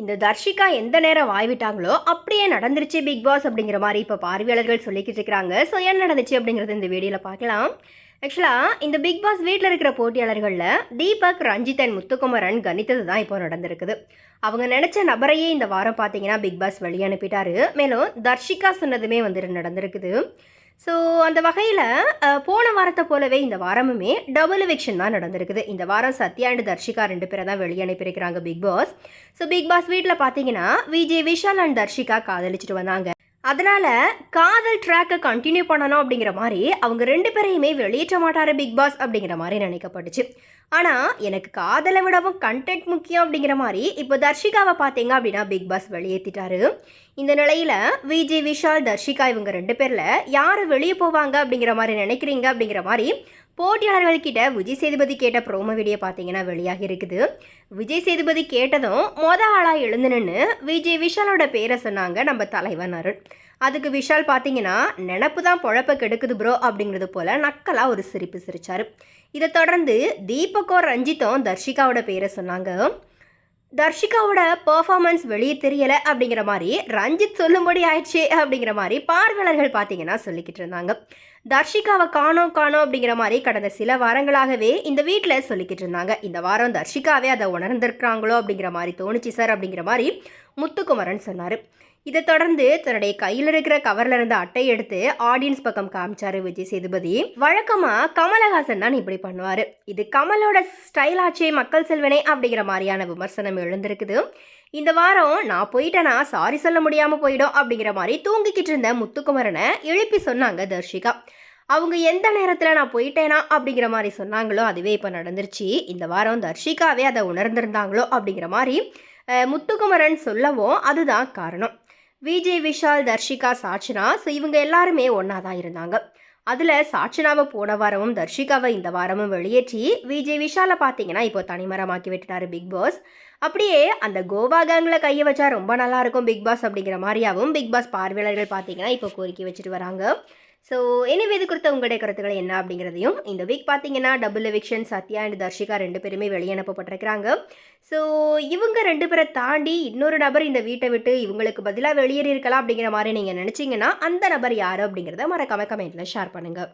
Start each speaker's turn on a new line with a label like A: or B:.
A: இந்த தர்ஷிகா எந்த நேரம் வாய்விட்டாங்களோ அப்படியே நடந்துருச்சு பிக் பாஸ் அப்படிங்கிற மாதிரி இப்போ பார்வையாளர்கள் சொல்லிக்கிட்டு இருக்கிறாங்க ஸோ என்ன நடந்துச்சு அப்படிங்கிறது இந்த வீடியோவில் பார்க்கலாம். ஆக்சுவலாக இந்த பிக் பாஸ் வீட்டில் இருக்கிற போட்டியாளர்களில் தீபக் ரஞ்சித் அண்ட் முத்துக்குமரன் கணித்தது தான் இப்போ நடந்திருக்குது. அவங்க நினச்ச நபரையே இந்த வாரம் பார்த்தீங்கன்னா பிக் பாஸ் வெளியே அனுப்பிட்டாரு. மேலும் தர்ஷிகா சொன்னதுமே வந்துட்டு நடந்திருக்குது. ஸோ அந்த வகையில் போன வாரத்தை போலவே இந்த வாரமுமே டபுள் எவிக்ஷன் தான் நடந்திருக்குது. இந்த வாரம் சத்யா அண்ட் தர்ஷிகா ரெண்டு பேரை தான் வெளியே அனுப்பியிருக்கிறாங்க Bigg Boss. So Bigg Boss வீட்டில் பார்த்தீங்கன்னா விஜய் விஷால் அண்ட் தர்ஷிகா காதலிச்சுட்டு வந்தாங்க. அதனால் காதல் ட்ராக்கை கண்டினியூ பண்ணணும் அப்படிங்கிற மாதிரி அவங்க ரெண்டு பேரையுமே வெளியேற்ற மாட்டார் பிக் பாஸ் அப்படிங்கிற மாதிரி நினைக்கப்பட்டுச்சு. ஆனால் எனக்கு காதலை விடவும் கண்டென்ட் முக்கியம் அப்படிங்கிற மாதிரி இப்போ தர்ஷிகாவை பார்த்தீங்க அப்படின்னா பிக் பாஸ் வெளியேற்றிட்டாரு இந்த நிலையில் விஜய் விஷால் தர்ஷிகா இவங்க ரெண்டு பேரில் யார் வெளியே போவாங்க அப்படிங்கிற மாதிரி நினைக்கிறீங்க அப்படிங்கிற மாதிரி போட்டியாளர்கள்கிட்ட விஜய் சேதுபதி கேட்ட ப்ரோமோ வீடியோ பார்த்தீங்கன்னா வெளியாகி இருக்குது. விஜய் சேதுபதி கேட்டதும் மொத ஆளாக எழுந்து நின்று விஜய் விஷாலோட பேரை சொன்னாங்க நம்ம தலைவன் அருண். அதுக்கு விஷால் பார்த்தீங்கன்னா நினப்பு தான் பொழப்ப கெடுக்குது ப்ரோ அப்படிங்கிறது போல் நக்கலாக ஒரு சிரிப்பு சிரித்தார் இதை தொடர்ந்து தீபக்கோ ரஞ்சித்தும் தர்ஷிகாவோட பேரை சொன்னாங்க. தர்ஷிகாவோட பர்ஃபார்மன்ஸ் வெளியே தெரியலை அப்படிங்கிற மாதிரி ரஞ்சித் சொல்லும்படி ஆயிடுச்சு அப்படிங்கிற மாதிரி பார்வையாளர்கள் பார்த்தீங்கன்னா சொல்லிக்கிட்டு இருந்தாங்க. தர்ஷிகாவை காணோம் காணோம் அப்படிங்கிற மாதிரி கடந்த சில வாரங்களாகவே இந்த வீட்டில் சொல்லிக்கிட்டு இருந்தாங்க. இந்த வாரம் தர்ஷிகாவே அதை உணர்ந்திருக்கிறாங்களோ அப்படிங்கிற மாதிரி தோணுச்சு சார் அப்படிங்கிற மாதிரி முத்துக்குமரன் சொன்னார். இதை தொடர்ந்து தன்னுடைய கையில் இருக்கிற கவர்ல இருந்த அட்டை எடுத்து ஆடியன்ஸ் பக்கம் காமிச்சாரு விஜய் சேதுபதி. வழக்கமா கமலஹாசன் தான் இப்படி பண்ணுவாரு. இது கமலோட ஸ்டைல் ஆச்சே மக்கள் செல்வனே அப்படிங்கிற மாதிரியான விமர்சனம் எழுந்திருக்குது. இந்த வாரம் நான் போயிட்டேனா சாரி சொல்ல முடியாம போயிடும் அப்படிங்கிற மாதிரி தூங்கிக்கிட்டு இருந்த முத்துக்குமரனை எழுப்பி சொன்னாங்க தர்ஷிகா. அவங்க எந்த நேரத்தில் நான் போயிட்டேனா அப்படிங்கிற மாதிரி சொன்னாங்களோ அதுவே இப்போ நடந்துருச்சு. இந்த வாரம் தர்ஷிகாவே அதை உணர்ந்திருந்தாங்களோ அப்படிங்கிற மாதிரி முத்துக்குமரன் சொல்லவும் அதுதான் காரணம். விஜய் விஷால் தர்ஷிகா சாட்சினா ஸோ இவங்க எல்லாருமே ஒன்றா தான் இருந்தாங்க. அதில் சாட்சினாவை போன வாரமும் தர்ஷிகாவை இந்த வாரமும் வெளியேற்றி விஜய் விஷாலை பார்த்தீங்கன்னா இப்போ தனிமரமாக்கி விட்டுட்டாரு பிக் பாஸ். அப்படியே அந்த கோவா கேங்கில் கையை வச்சா ரொம்ப நல்லா இருக்கும் பிக் பாஸ் அப்படிங்கிற மாதிரியாகவும் பிக் பாஸ் பார்வையாளர்கள் பார்த்தீங்கன்னா இப்போ கோரிக்கை வச்சுட்டு வராங்க. ஸோ எனவே இது குறித்த உங்களுடைய கருத்துக்கள் என்ன அப்படிங்கிறதையும் இந்த வீக் பார்த்தீங்கன்னா double eviction Sathya and Tharshika ரெண்டு பேருமே வெளியனுப்பப்பட்டிருக்கிறாங்க. ஸோ இவங்க ரெண்டு பேரை தாண்டி இன்னொரு நபர் இந்த வீட்டை விட்டு இவங்களுக்கு பதிலாக வெளியேறி இருக்கலாம் அப்படிங்கிற மாதிரி நீங்கள் நினச்சிங்கன்னா அந்த நபர் யார் அப்படிங்கிறத மறக்காம கமெண்ட்டில் ஷேர் பண்ணுங்கள்